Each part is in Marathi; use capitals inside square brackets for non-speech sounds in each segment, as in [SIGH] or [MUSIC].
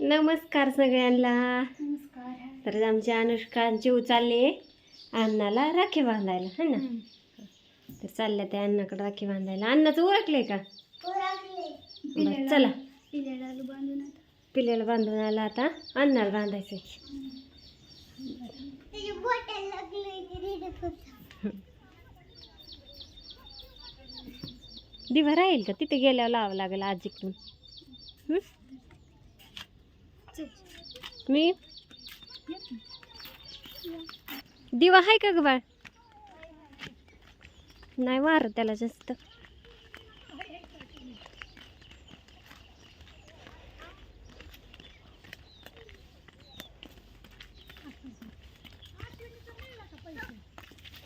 नमस्कार सगळ्यांना. नमस्कार. तर आमची अनुष्का जीव चालले अण्णाला राखी बांधायला है ना? तर चालल्या त्या अण्णाकडे राखी बांधायला. अण्णाचं ओळखलंय का? बरं, चला. पिल्याला बांधून आता. पिल्याला बांधून आला आता. अण्णाला बांधायचं दिवा राहील का? तिथे गेल्यावर लावावं लागेल आजीकडून. हं? मी. दिवा आहे का ग बाळ? नाही वार त्याला जास्त.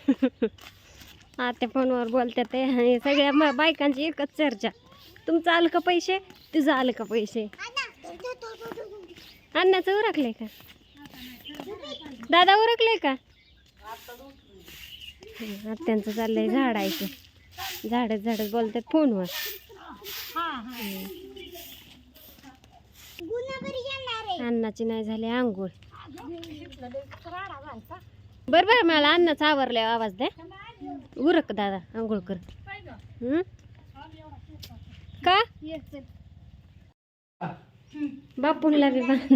[LAUGHS] आता फोनवर बोलतात ते. आणि सगळ्या बायकांची एकच चर्चा. तुमचं आलं का पैसे? तुझं आलं का पैसे? अण्णाचं उरकलंय का? दादा उरकलंय का? हं, आत्यांचं चाललंय झाडायचं झाडच झाडच बोलतात फोनवर. अन्नाची नाही झाली आंघोळ. बरं बरं मला अन्नाचा आवरलाय आवाज द्या उरक दादा आंघोळ कर. का? बापूला बी बांध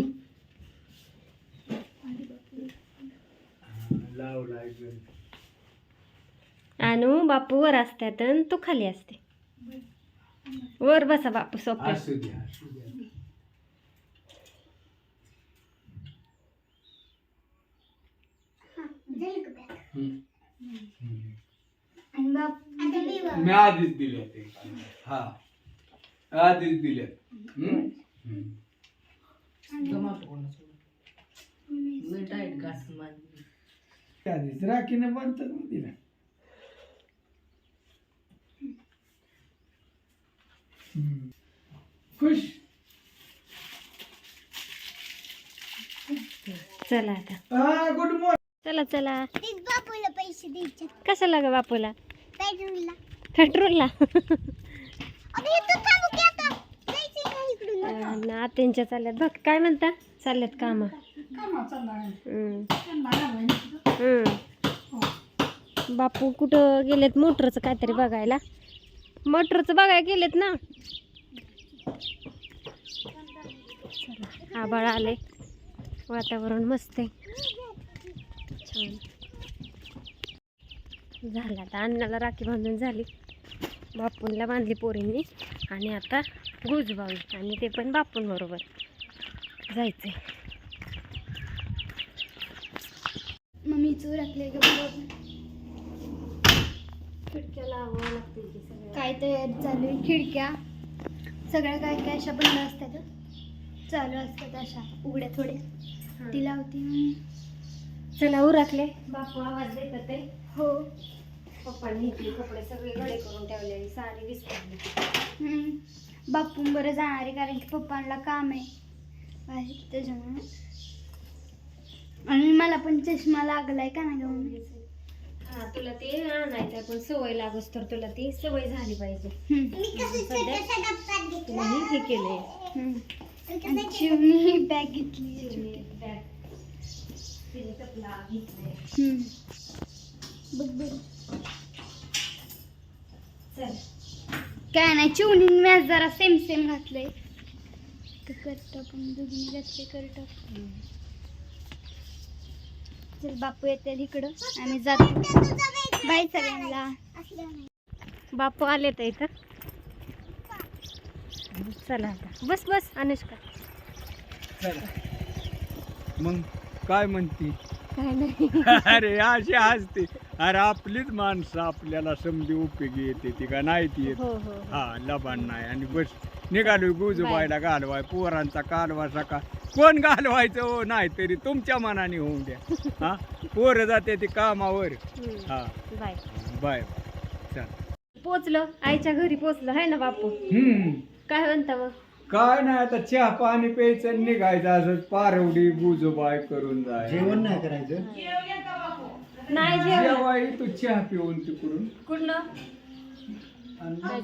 आणू बापू वर असतात आणि तू खाली असते. वर बसा बापू सोप्या. मी आधीच दिले ते हा. आधीच दिले आधीच राखीने बांधतात मग तिला. खुश? चला आता. हा गुड मॉर्निंग. चला चला. बापूला पैसे द्यायचे. कशाला ग बापूला? पेट्रोलला. पेट्रोलला [LAUGHS] अगं हे तू थांबू की आता जायचं का इकडून आत्यांच्या चालल्यात. बघ काय म्हणता? चालल्यात काम. बापू कुठं गेलेत? मोटरचं काहीतरी बघायला. मोटरचं बघायला गेलेत ना? आभाळ आले वातावरण मस्त आहे. छान. झालं आता. अण्णाला राखी बांधून झाली. बापूंला बांधली पोरींनी. आणि आता गुजबावी आणि ते पण बापूंबरोबर जायचंय. मम्मी चोर खिडक्या लावावं लागतील काय तयारी चालू आहे खिडक्या. सगळ्या काय काय अशा बंद असतात चालू असतात अशा उघड्या थोड्या. ती लावते मी. चला उरकले बापू आवाज देत होते. हो. पप्पांनी कपडे सगळे गडे करून ठेवले साडी विसरली. बापून बरं जाणार आहे कारण की पप्पांना काम आहे. त्याच्यामुळे आणि मला पण चष्मा लागलाय का ना गं? हा तुला ते आणायचं पण सवय लागूस तर तुला ती सवय झाली पाहिजे. हे हे केलंय. चिवणी बॅग घेतली बॅग. बघ बरं. चल. काय नाही चिवणी मॅच जरा सेम सेम घातलंय. तर करतो पण दोघींनी घातले करतो चल बापू येते इकडं. आम्ही जातो. बाय सगळ्यांना. बापू आले तर इथं. चला आता. बस बस अनुष्का. मग काय म्हणती? काय नाही. [LAUGHS] अरे अशी असते अरे आपलीच माणसं आपल्याला समजी उपयोगी येते ती का नाही ती येत? हो हो हो. हा लबान नाही. आणि बस निघालो गुजबायला घालवाय पोरांचा कालवा सका कोण घालवायचं हो नाही तरी तुमच्या मनाने होऊन द्या. हा? पोरं जाते ती कामावर. हम्म. हा. Bye bye. चल. पोचलो. आईच्या घरी पोचलो आहे ना बापू? हम्म. काय म्हणता मग? काय नाही आता चहा पाणी प्यायचं आणि निघायचं असं पारवडी गुजबाय करून जाय. जेवण नाही करायचं? नाही जेवण. जेवाय तू चहा पिऊन तिकडून. कुठलं? आणि काय?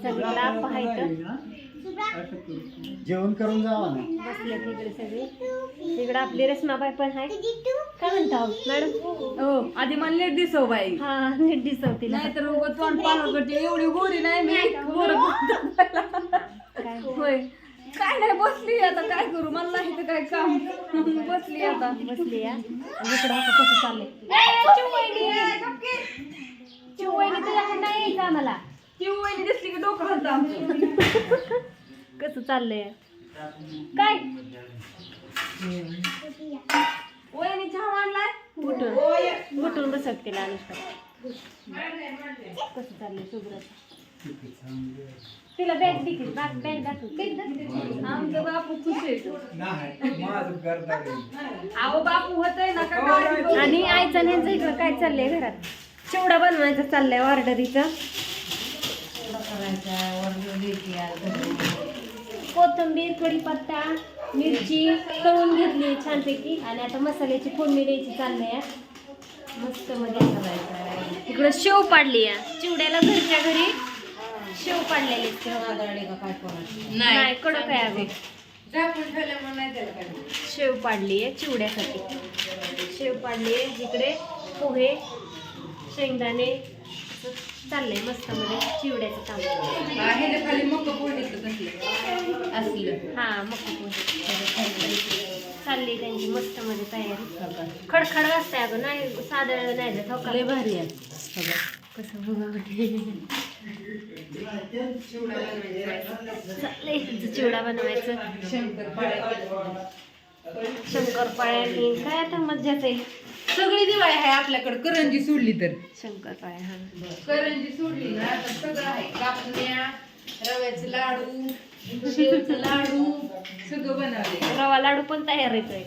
ना? असं करू. जेवण करून जावा ना. बसले तिकडे सगळे. तिकडे आपली रस्माबाई पण आहे. काय म्हणता मॅडम? हो आधी मला लेट दिसव बाई. हा नीट दिसव तिला नाही तर उगाच तोंड पाहणं करते एवढी गोरी नाही मी. गोरं काय होय. काय नाही बसली आता काय करू? मला नाही तर काय काम. बसली आता. बसली या इकडं आता कसं चाललंय? तुझ्याकडे नाही यायचं आम्हाला. ती वहिनी दिसली की डोकं हलतं आमचं. कसं चाललंय? काय? वहिनी चहा मांडलाय? उठून उठून बसत तिला अनुष्का कसं चाललंय सुब्रत तिला बॅग दिली बॅग बॅग दाखव. आमचं बापू खुश आहे नाही माझं गरदार आहे. अहो बापू होतय ना का गाडी बघ. आणि आईचं न्यायचं इकडं काय चाललंय घरात? चिवडा बनवायचा चाललंय ऑर्डरीचं कोथिंबीर कढीपत्ता मिरची तळून घेतली छानपैकी. आणि आता मसाल्याची फोडणी द्यायची चाललंय. मस्त मध्ये इकडं शेव पाडली आहे. चिवड्याला घरच्या घरी शेव पाडलेले नाही. कडक आहे अगं शेव पाडली आहे चिवड्यासाठी. शेव पाडली आहे. इकडे पोहे शेंगदाणे चाललंय मस्त मध्ये चिवड्याचं काम. हा मग चालली त्यांची मस्त मध्ये तयारी. खडखड असते अगं. नाही साधं नाही जात हो? भारी आहे. कसं बघा चिवडा बनवायचं शंकरपाळ्या काय आता मज्जाच आहे सगळी दिवाळी आहे आपल्याकडे करंजी सोडली तर शंकरपाळ्या हा करंजी सोडली ना तर सगळं आहे कापण्या रव्याचे लाडू शेवचं लाडू सगळं बनवले रवा लाडू पण तयार आहे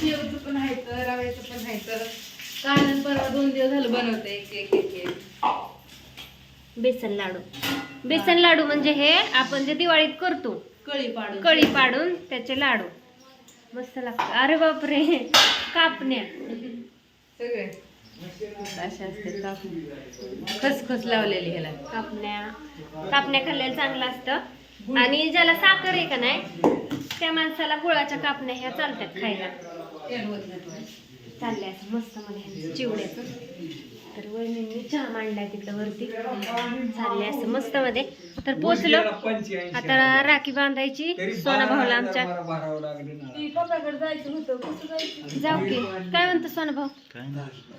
शेवचं पण आहे तर रव्याचं पण आहे तर काल परवा दोन दिवस झालं बनवते एक एक एक बेसन लाडू. बेसन लाडू म्हणजे हे आपण जे दिवाळीत करतो. कळी पाडून. कळी पाडून त्याचे लाडू. मस्त लागतं. अरे बापरे. कापण्या. सगळे. असे असते काप खसखस लावलेली ह्याला. कापण्या. कापण्या खाल्लेलं चांगलं असतं. आणि ज्याला साखर आहे का नाही त्या माणसाला गुळाच्या कापण्या ह्या चालतात खायला. चालल्या मस्त मध्ये चिवड्याचं. तर वहिनींनी चहा मांडलाय तिकडं वरती. चालले असं मस्त मध्ये तर पोचलो. आता राखी बांधायची सोना भाऊला आमच्या. जाऊ की. काय म्हणतो सोना भाऊ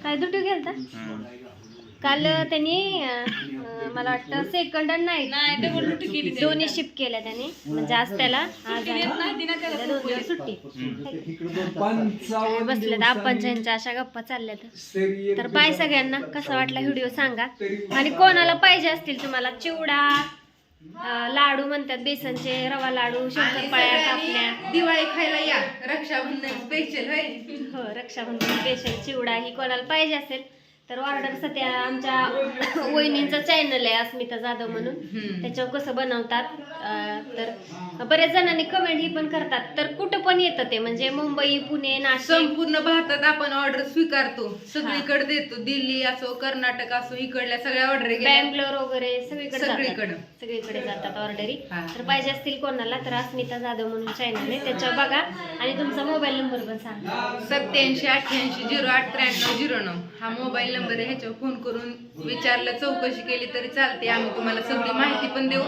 काय दुटी गेलता काल त्यांनी अं, मला वाटतं सेकंड नाही नाही डबल ड्युटी केली त्यांनी. दोन्ही शिफ्ट केल्या त्यांनी. म्हणजे आज त्याला आज आहे. नाही दिना त्याला उद्या दोन दिवस सुट्टी. पंचावन्न बसल्यात आपणच्या ह्यांच्या अशा गप्पा चालल्यात. दिवसांनी तर बाय सगळ्यांना कसा वाटला व्हिडिओ सांगा. आणि कोणाला पाहिजे असतील तुम्हाला? चिवडा अं, लाडू म्हणतात बेसनचे रवा लाडू शंकरपाळ्या कापण्या. दिवाळी खायला या. रक्षाबंधन स्पेशल होय. हो रक्षाबंधन स्पेशल चिवडा ही कोणाला पाहिजे असेल तर ऑर्डर सध्या आमच्या वहिनींचा चॅनल आहे अस्मिता जाधव म्हणून. त्याच्यावर कसं बनवतात तर बऱ्याच जणांनी कमेंट ही पण करतात. तर कुठं पण येतं ते म्हणजे मुंबई पुणे नाशिक. संपूर्ण भारतात आपण ऑर्डर स्वीकारतो. सगळीकडे देतो. दिल्ली असो कर्नाटक असो इकडल्या सगळ्या ऑर्डर बँगलोर वगैरे सगळीकडे सगळीकडं. जातात. सगळीकडे जातात ऑर्डरी. तर पाहिजे असतील कोणाला तर अस्मिता जाधव म्हणून चॅनल आहे. त्याच्यावर बघा. आणि तुमचा मोबाईल नंबर पण सांगा. सत्याऐंशी अठ्ठ्याऐंशी झिरो आठ त्र्याण्णव झिरो नऊ. हा मोबाईल नंबर आहे ह्याच्यावर फोन करून विचारलं चौकशी केली तरी चालते. आम्ही तुम्हाला सगळी माहिती पण देऊ.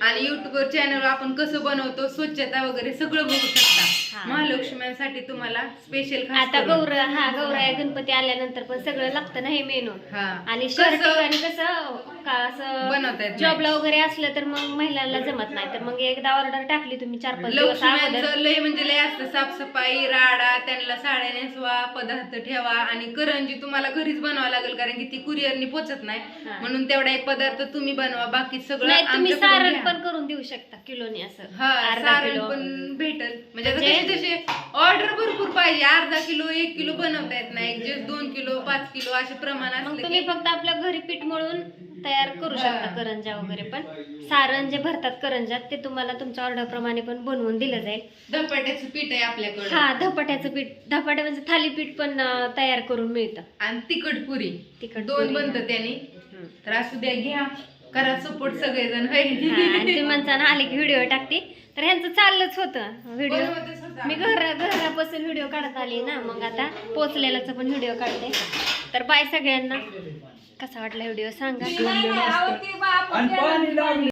आणि युट्यूबवर चॅनलवर आपण कसं बनवतो स्वच्छता वगैरे सगळं बघू शकता. महालक्ष्म्यांसाठी तुम्हाला स्पेशल आता गौर हा गौराया गणपती आल्यानंतर पण सगळं लागतं ना हे मेनू. हा. आणि कसं- का असं बनवता येत नाही. जॉबला वगैरे असलं तर मग महिलांना जमत नाही. तर मग एकदा ऑर्डर टाकली तुम्ही चार पाच दिवस अगोदर. लक्ष्म्यांचं लय म्हणजे लय असतं. साफसफाई राडा त्यांना साड्या नेसवा पदार्थ ठेवा. आणि करंजी तुम्हाला घरीच बनवावं लागेल कारण की ती कुरिअरनी पोचत नाही. हा. म्हणून तेवढा एक पदार्थ तुम्ही बनवा बाकी सगळं नाही तुम्ही आमच्याकडून सारण घ्या. पण करून देऊ शकता किलोनी असं. हा अर्धा सारण किलो. पण भेटल. म्हणजे आता म्हणजे- कशी जशी ऑर्डर भरपूर पाहिजे. अर्धा किलो एक किलो बनवता येत नाही. एक जे दोन किलो पाच किलो असे प्रमाण मग असले तुम्ही की फक्त आपल्या घरी पीठ मळून तयार करू शकता. करंजा वगैरे पण. सारण जे भरतात करंजात ते तुम्हाला तुमच्या ऑर्डर प्रमाणे पण बनवून दिलं जाईल. धपाट्याचं पीठ आहे आपल्याकडे. हा धपाट्याचं पीठ. धपाटे म्हणजे थालीपीठ पण अं, तयार करून मिळतं. आणि तिखट पुरी. तिखट दोन पुरी. बनतं त्याने. हम्म. तर असू द्या घ्या. करा सपोर्ट सगळेजण. हा, आणि तुम्ही म्हणता ना आले की व्हिडिओ टाकते. तर ह्यांचं चाललंच होतं व्हिडिओ. मी घर घरापासून व्हिडिओ काढत आली ना मग आता पोचलेलाच पण व्हिडिओ काढते. तर बाय सगळ्यांना. कसा वाटला व्हिडिओ सांगा. आणि पाणी लावलं.